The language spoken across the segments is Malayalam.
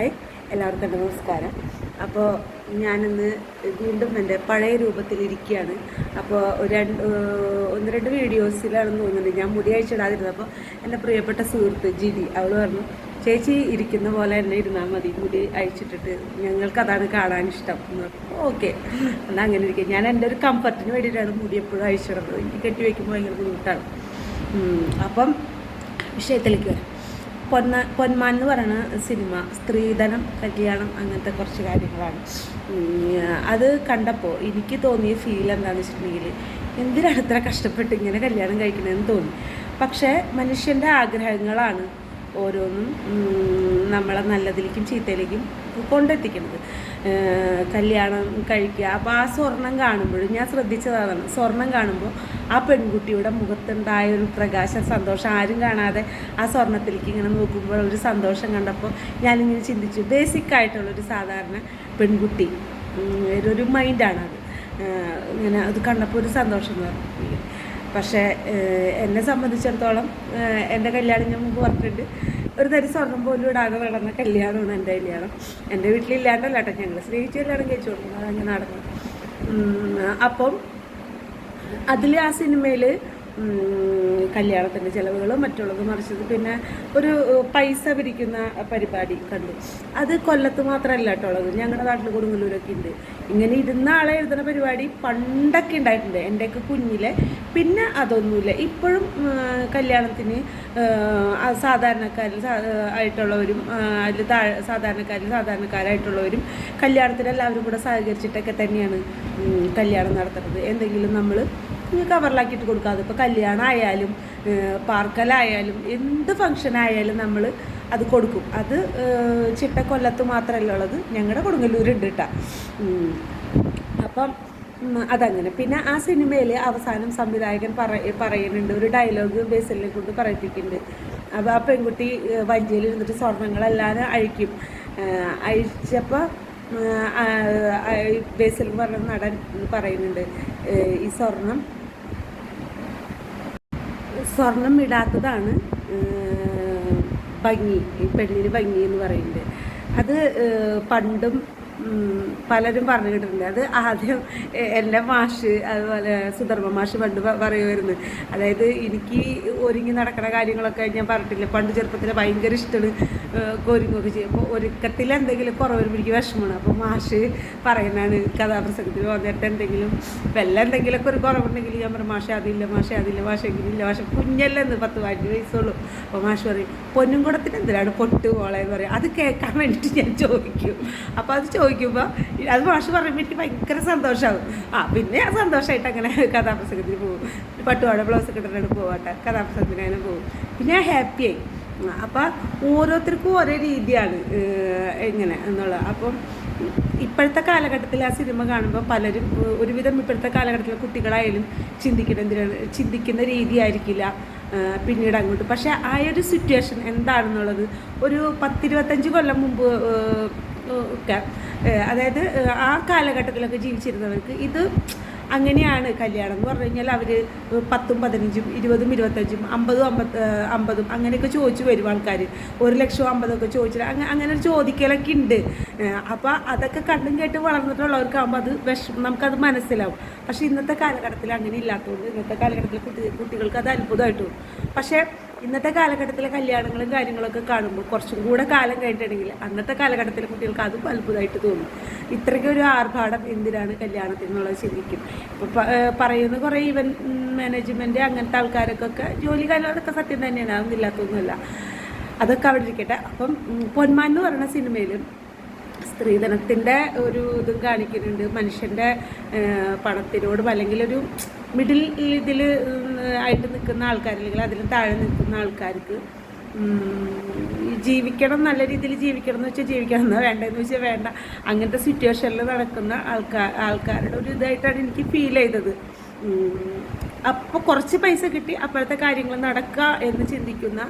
ഹായ് എല്ലാവർക്കും എന്റെ നമസ്കാരം. അപ്പോൾ ഞാനിന്ന് വീണ്ടും എന്റെ പഴയ രൂപത്തിലിരിക്കുകയാണ് അപ്പോൾ ഒരു രണ്ട് ഒന്ന് രണ്ട് വീഡിയോസിലാണെന്ന് തോന്നുന്നുണ്ട്. ഞാൻ മുടി ഇടാതിരുന്നത് അപ്പോൾ എന്റെ പ്രിയപ്പെട്ട സുഹൃത്ത് ജിഡി അവൾ പറഞ്ഞു ചേച്ചി ഇരിക്കുന്ന പോലെ തന്നെ ഇരുന്നാൽ മതി. മുടി അയച്ചിട്ടിട്ട് ഞങ്ങൾക്ക് അതാണ് കാണാൻ ഇഷ്ടം എന്ന് പറഞ്ഞു. ഓക്കെ. എന്നാൽ അങ്ങനെ ഇരിക്കുക. ഞാൻ എന്റെ ഒരു കംഫർട്ടിന് വേണ്ടിയിട്ടാണ് മുടി എപ്പോഴും അയച്ചിടുന്നത് എനിക്ക് കെട്ടി വയ്ക്കുമ്പോൾ ഭയങ്കര ബുദ്ധിമുട്ടാണ്. അപ്പം വിഷയത്തിലേക്ക് വരാം. പൊന്ന പൊന്മാൻ എന്ന് പറയുന്ന സിനിമ സ്ത്രീധനം കല്യാണം അങ്ങനത്തെ കുറച്ച് കാര്യങ്ങളാണ്. അത് കണ്ടപ്പോൾ എനിക്ക് തോന്നിയ ഫീൽ എന്താണെന്ന് വെച്ചിട്ടുണ്ടെങ്കിൽ എന്തിനാണ് ഇത്ര കഷ്ടപ്പെട്ട് ഇങ്ങനെ കല്യാണം കഴിക്കണമെന്ന് തോന്നി. പക്ഷേ മനുഷ്യന്റെ ആഗ്രഹങ്ങളാണ് ഓരോന്നും നമ്മളെ നല്ലതിലേക്കും ചീത്തയിലേക്കും കൊണ്ടെത്തിക്കുന്നത് കല്യാണം കഴിക്കുക. അപ്പോൾ ആ സ്വർണം കാണുമ്പോഴും ഞാൻ ശ്രദ്ധിച്ചതാണ്. സ്വർണം കാണുമ്പോൾ ആ പെൺകുട്ടിയുടെ മുഖത്തുണ്ടായ ഒരു പ്രകാശം സന്തോഷം ആരും കാണാതെ ആ സ്വർണത്തിലേക്ക് ഇങ്ങനെ നോക്കുമ്പോൾ ഒരു സന്തോഷം കണ്ടപ്പോൾ ഞാനിങ്ങനെ ചിന്തിച്ചു. ബേസിക് ആയിട്ടുള്ളൊരു സാധാരണ പെൺകുട്ടി. ഒരു- മൈൻഡാണ് അത്. ഇങ്ങനെ അത് കണ്ടപ്പോൾ ഒരു സന്തോഷം എന്ന് പറഞ്ഞു പക്ഷേ എന്നെ സംബന്ധിച്ചിടത്തോളം എന്റെ കല്യാണം ഞാൻ മുമ്പ് പറഞ്ഞിട്ടുണ്ട് ഒരു തരി സ്വർണം പോലും ഇടാതെ നടന്ന കല്യാണമാണ് എന്റെ കല്യാണം. എന്റെ വീട്ടിലില്ലാണ്ടല്ല കേട്ടോ ഞങ്ങൾ സ്നേഹിച്ച് കല്യാണം കഴിച്ചു അതങ്ങനെ നടന്നു അപ്പം അതിൽ ആ സിനിമയിൽ കല്യാണത്തിന്റെ ചിലവുകളും മറ്റുള്ളത് മറിച്ചത്. പിന്നെ ഒരു പൈസ പിരിക്കുന്ന പരിപാടി കണ്ടു. അത് കൊല്ലത്ത് മാത്രമല്ല കേട്ടോ ഉള്ളത്. ഞങ്ങളുടെ നാട്ടിൽ കൊടുങ്ങല്ലൂരൊക്കെ ഉണ്ട് ഇങ്ങനെ ഇരുന്ന ആളെ എഴുതുന്ന പരിപാടി പണ്ടൊക്കെ ഉണ്ടായിട്ടുണ്ട് എന്റെയൊക്കെ കുഞ്ഞിലെ. പിന്നെ അതൊന്നുമില്ല. ഇപ്പോഴും കല്യാണത്തിന് സാധാരണക്കാരിൽ ആയിട്ടുള്ളവരും അതിൽ താഴെ സാധാരണക്കാരിൽ സാധാരണക്കാരായിട്ടുള്ളവരും കല്യാണത്തിന് എല്ലാവരും കൂടെ സഹകരിച്ചിട്ടൊക്കെ തന്നെയാണ് കല്യാണം നടത്തുന്നത്. എന്തെങ്കിലും നമ്മൾ കവറിലാക്കിയിട്ട് കൊടുക്കാതെ ഇപ്പോൾ കല്യാണം ആയാലും പാർക്കലായാലും എന്ത് ഫങ്ഷൻ ആയാലും നമ്മൾ അത് കൊടുക്കും. അത് ചിട്ട ചിട്ടക്കൊല്ലത്ത് മാത്രമല്ല ഉള്ളത്? ഞങ്ങളുടെ കൊടുങ്ങല്ലൂരുണ്ട് കേട്ടോ. അപ്പം അതങ്ങനെ. പിന്നെ ആ സിനിമയിൽ അവസാനം സംവിധായകൻ പറ പറയുന്നുണ്ട് ഒരു ഡയലോഗ് ബേസിലിനെ കൊണ്ട് പറയിപ്പിക്കുന്നുണ്ട്. അപ്പോൾ ആ പെൺകുട്ടി വഞ്ചിയിൽ ഇരുന്നിട്ട് സ്വർണങ്ങളെല്ലാം അഴിക്കും. അഴിച്ചപ്പോൾ ബേസിൽ പറഞ്ഞ നടൻ പറയുന്നുണ്ട് ഈ സ്വർണം സ്വർണം ഇടാത്തതാണ് ഭംഗി പെണ്ണിന് ഭംഗി എന്ന് പറയുന്നത്. അത് പണ്ടും പലരും പറഞ്ഞു കേട്ടിട്ടുണ്ട്. അത് ആദ്യം എന്റെ മാഷ് അതുപോലെ സുധർമ്മ മാഷ് പണ്ട് പറയുമായിരുന്നു. അതായത് എനിക്ക് ഒരുങ്ങി നടക്കുന്ന കാര്യങ്ങളൊക്കെ ഞാൻ പറഞ്ഞിട്ടില്ല പണ്ട് ചെറുപ്പത്തിൽ ഭയങ്കര ഇഷ്ടമാണ് ഒരുങ്ങൊക്കെ ചെയ്യും. അപ്പോൾ ഒരുക്കത്തിൽ എന്തെങ്കിലും കുറവ് വരുമ്പോൾ എനിക്ക് വിഷമമാണ്. അപ്പോൾ മാഷ് പറയുന്നതാണ് കഥാപ്രസംഗത്തിൽ വന്നിട്ട് എന്തെങ്കിലും വല്ല എന്തെങ്കിലുമൊക്കെ ഒരു കുറവുണ്ടെങ്കിൽ ഞാൻ പറയും മാഷ അതില്ല മാഷ അതില്ല മാഷ എങ്കിലില്ല മാഷ കുഞ്ഞല്ലെന്ന് പത്ത് പതിനഞ്ച് വയസ്സുള്ളൂ. അപ്പോൾ മാഷ് പറയും പൊന്നും കുടത്തിന് എന്തിനാണ് പൊട്ട് എന്ന് പറയും. അത് കേൾക്കാൻ വേണ്ടിയിട്ട് ഞാൻ ചോദിക്കും. അപ്പോൾ അത് ചോദിക്കുമ്പോൾ അത് മാഷ് പറയുമ്പോൾ എനിക്ക് ഭയങ്കര സന്തോഷമാകും ആ പിന്നെ സന്തോഷമായിട്ട് അങ്ങനെ കഥാപ്രസംഗത്തിന് പോകും. പട്ടുപാട ബ്ലൗസ് കിട്ടുന്നതിനോട് പോകട്ടെ കഥാപ്രസംഗത്തിന് അങ്ങനെ പോകും. പിന്നെ ഹാപ്പി ഹാപ്പിയായി അപ്പം ഓരോരുത്തർക്കും ഓരോ രീതിയാണ് എങ്ങനെ എന്നുള്ളത്. അപ്പം ഇപ്പോഴത്തെ കാലഘട്ടത്തിൽ ആ സിനിമ കാണുമ്പോൾ പലരും ഒരുവിധം ഇപ്പോഴത്തെ കാലഘട്ടത്തിലെ കുട്ടികളായാലും ചിന്തിക്കുന്ന എന്തിനാണ് ചിന്തിക്കുന്ന രീതിയായിരിക്കില്ല പിന്നീട് അങ്ങോട്ട്. പക്ഷേ ആ ഒരു സിറ്റുവേഷൻ എന്താണെന്നുള്ളത് ഒരു പത്തിരുപത്തഞ്ച് കൊല്ലം മുമ്പ് അതായത് ആ കാലഘട്ടത്തിലൊക്കെ ജീവിച്ചിരുന്നവർക്ക് ഇത് അങ്ങനെയാണ് കല്യാണം എന്ന് പറഞ്ഞു കഴിഞ്ഞാൽ അവർ പത്തും പതിനഞ്ചും ഇരുപതും ഇരുപത്തഞ്ചും അമ്പതും അമ്പത് അമ്പതും അങ്ങനെയൊക്കെ ചോദിച്ചു വരും ആൾക്കാർ ഒരു ലക്ഷവും അമ്പതൊക്കെ ചോദിച്ചിട്ട് അങ്ങനെ അങ്ങനെ ഒരു ചോദിക്കലൊക്കെ ഉണ്ട്. അപ്പോൾ അതൊക്കെ കണ്ടും കേട്ട് വളർന്നിട്ടുള്ളവർക്കാകുമ്പോൾ അത് വിഷം നമുക്കത് മനസ്സിലാവും. പക്ഷേ ഇന്നത്തെ കാലഘട്ടത്തിൽ അങ്ങനെ ഇല്ലാത്തതുകൊണ്ട് ഇന്നത്തെ കാലഘട്ടത്തിൽ കുട്ടി കുട്ടികൾക്ക് അത് അത്ഭുതമായിട്ട് പക്ഷേ ഇന്നത്തെ കാലഘട്ടത്തിലെ കല്യാണങ്ങളും കാര്യങ്ങളൊക്കെ കാണുമ്പോൾ കുറച്ചും കൂടെ കാലം കഴിഞ്ഞിട്ടുണ്ടെങ്കിൽ അന്നത്തെ കാലഘട്ടത്തിലെ കുട്ടികൾക്ക് അതും അത്ഭുതമായിട്ട് തോന്നും. ഇത്രയ്ക്കൊരു ആർഭാടം എന്തിനാണ് കല്യാണത്തിൽ എന്നുള്ളത് ചിന്തിക്കും ഇപ്പോൾ പറയുന്ന കുറേ ഇവൻ മാനേജ്മെന്റ് അങ്ങനത്തെ ആൾക്കാർക്കൊക്കെ ജോലി അതൊക്കെ സത്യം തന്നെയാണ് അതൊന്നും ഇല്ലാത്തൊന്നുമല്ല അതൊക്കെ അവിടെ ഇരിക്കട്ടെ. അപ്പം പൊന്മാൻ എന്ന് പറയുന്ന സിനിമയിൽ സ്ത്രീധനത്തിന്റെ ഒരു ഇതും കാണിക്കുന്നുണ്ട്. മനുഷ്യന്റെ പണത്തിനോട് അല്ലെങ്കിൽ ഒരു മിഡിൽ ഇതിൽ ആയിട്ട് നിൽക്കുന്ന ആൾക്കാർ അല്ലെങ്കിൽ അതിലും താഴെ നിൽക്കുന്ന ആൾക്കാർക്ക് ജീവിക്കണം നല്ല രീതിയിൽ ജീവിക്കണം എന്ന് വെച്ചാൽ ജീവിക്കണം. എന്നാൽ വേണ്ടെന്ന് വെച്ചാൽ വേണ്ട. അങ്ങനത്തെ സിറ്റുവേഷനിൽ നടക്കുന്ന ആൾക്കാർ ആൾക്കാരുടെ ഒരു ഇതായിട്ടാണ് എനിക്ക് ഫീൽ ചെയ്തത്. അപ്പോൾ കുറച്ച് പൈസ കിട്ടി. അപ്പോഴത്തെ കാര്യങ്ങൾ നടക്കുക എന്ന് ചിന്തിക്കുന്ന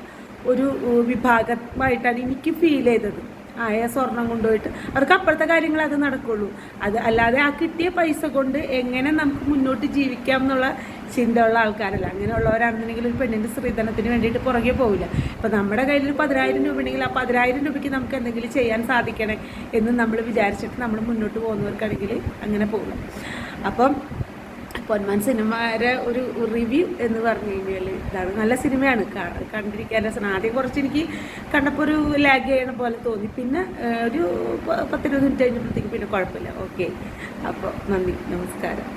ഒരു വിഭാഗമായിട്ടാണ് എനിക്ക് ഫീൽ ചെയ്തത്. ആയ സ്വർണം കൊണ്ടുപോയിട്ട്. അവർക്ക് അപ്പോഴത്തെ കാര്യങ്ങൾ അത് നടക്കുള്ളൂ. അത് അല്ലാതെ ആ കിട്ടിയ പൈസ കൊണ്ട് എങ്ങനെ നമുക്ക് മുന്നോട്ട് ജീവിക്കാം എന്നുള്ള ചിന്തയുള്ള ആൾക്കാരല്ല. അങ്ങനെയുള്ളവരാണെന്നുണ്ടെങ്കിൽ ഒരു പെണ്ണിന്റെ സ്ത്രീധനത്തിന് വേണ്ടിയിട്ട് പുറകെ പോവില്ല. ഇപ്പം നമ്മുടെ കയ്യിൽ ഒരു പതിനായിരം രൂപ ഉണ്ടെങ്കിൽ ആ പതിനായിരം രൂപയ്ക്ക് നമുക്ക് എന്തെങ്കിലും ചെയ്യാൻ സാധിക്കണേ എന്ന് നമ്മൾ വിചാരിച്ചിട്ട് നമ്മൾ മുന്നോട്ട് പോകുന്നവർക്കാണെങ്കിൽ അങ്ങനെ പോകും. അപ്പം പൊന്മാൻ സിനിമയുടെ ഒരു റിവ്യൂ എന്ന് പറഞ്ഞു കഴിഞ്ഞാൽ ഇതാണ് നല്ല സിനിമയാണ്. കണ്ടിരിക്കാൻ രസമാണ് ആദ്യം കുറച്ച് എനിക്ക് കണ്ടപ്പോൾ ഒരു ലാഗ് ചെയ്യണ പോലെ തോന്നി. പിന്നെ ഒരു പത്തിരുപത് മിനിറ്റ് കഴിഞ്ഞപ്പോഴത്തേക്ക് പിന്നെ കുഴപ്പമില്ല. ഓക്കെ അപ്പോൾ നന്ദി. നമസ്കാരം.